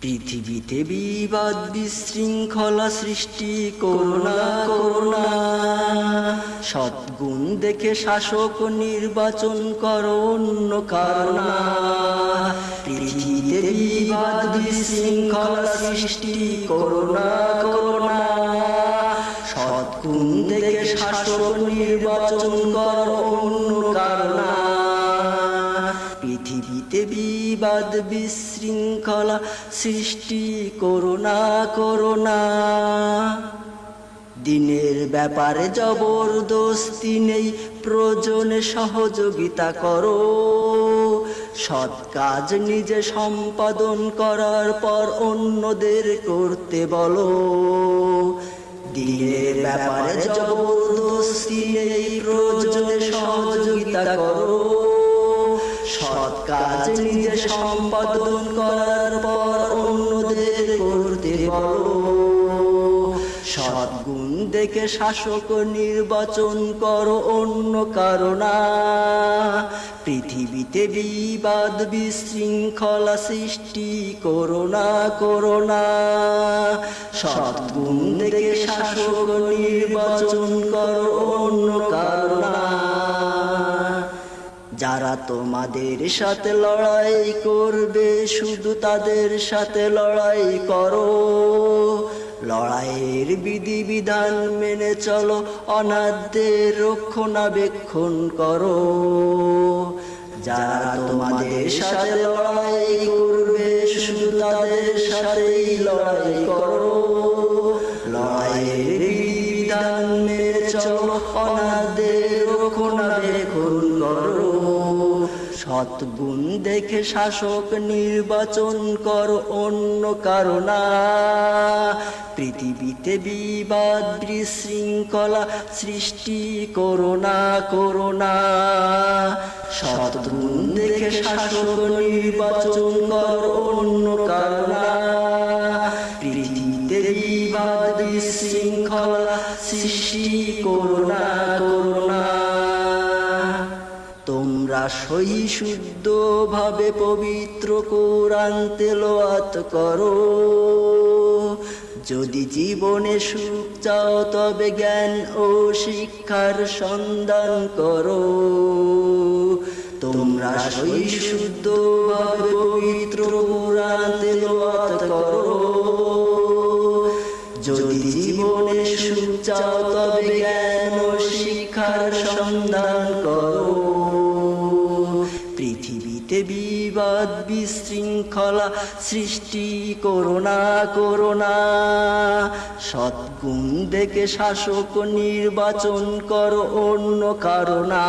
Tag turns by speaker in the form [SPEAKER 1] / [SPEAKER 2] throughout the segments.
[SPEAKER 1] পৃথিবীতে বিবাদ বিশৃঙ্খলা সৃষ্টি করোনা করোনা। সদ্গুণ দেখে শাসক নির্বাচন করো অন্য কারণা। পৃথিবীতে বিবাদ বিশৃঙ্খলা সৃষ্টি করোনা করোনা। সদ্গুণ দেখে শাসক নির্বাচন করো অন্য কারণা। পৃথিবীতে বিবাদ বিশৃঙ্খলা সৃষ্টি করোনা করোনা দিনের ব্যাপারে জবরদস্তি নেই, প্রয়োজনে সহযোগিতা করো। সৎ কাজ নিজে সম্পাদন করার পর অন্যদের করতে বলো। দিনের ব্যাপারে জবরদস্তি নেই, প্রয়োজনে সহযোগিতা করো। সৎ কাজ নিজে সম্পাদন করার পর অন্যদের করতে সদ্গুণ দেখে শাসক নির্বাচন করো অন্য কারণা পৃথিবীতে বিবাদ বিশৃঙ্খলা সৃষ্টি করোনা করোনা সদ্গুণ দেখে শাসক নির্বাচন করো তোমাদের সাথে লড়াই করবে, শুধু তাদের সাথে লড়াই করো। লড়াইয়ের বিধি বিধান মেনে চলো অনাথদের রক্ষণাবেক্ষণ করো। যারা তোমাদের সাথে লড়াই করবে, শুধু তাদের সাথেই লড়াই করো। লড়াইয়ের বিধি বিধান মেনে চলো অনাথদের সৎগুণ দেখে শাসক নির্বাচন কর অন্য কারণা। পৃথিবীতে বিবাদ বিশৃঙ্খলা সৃষ্টি করোনা করোনা সৎগুণ দেখে শাসক নির্বাচন করো অন্য কারণা। পৃথিবীতে বিবাদ বিশৃঙ্খলা সৃষ্টি করোনা করোনা তোমরা সই শুদ্ধ ভাবে পবিত্র কোরআন তেলোয়াত করো। যদি জীবনে সুখ চাও, তবে জ্ঞান ও শিক্ষার সন্ধান করো। তোমরা সই শুদ্ধ ভাবে পবিত্র কোরআন তেলোয়াত করো। যদি জীবনে সুখ চাও, তবে জ্ঞান ও শিক্ষার সন্ধান করো। বিবাদ বিশৃঙ্খলা সৃষ্টি করোনা করোনা সৎগুণ দেখে শাসক নির্বাচন করো অন্য কারণা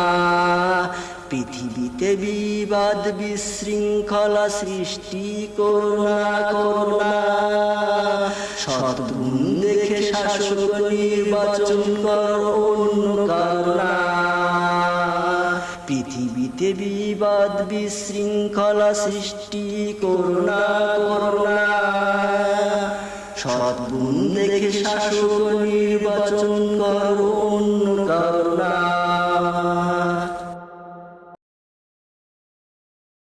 [SPEAKER 1] পৃথিবীতে বিবাদ বিশৃঙ্খলা সৃষ্টি করোনা করোনা সৎগুণ দেখে শাসক নির্বাচন করো পৃথিবীতে বিবাদ বিশৃঙ্খলা সৃষ্টি করোনা করোনা সদ্গুণ দেখে শাসক নির্বাচন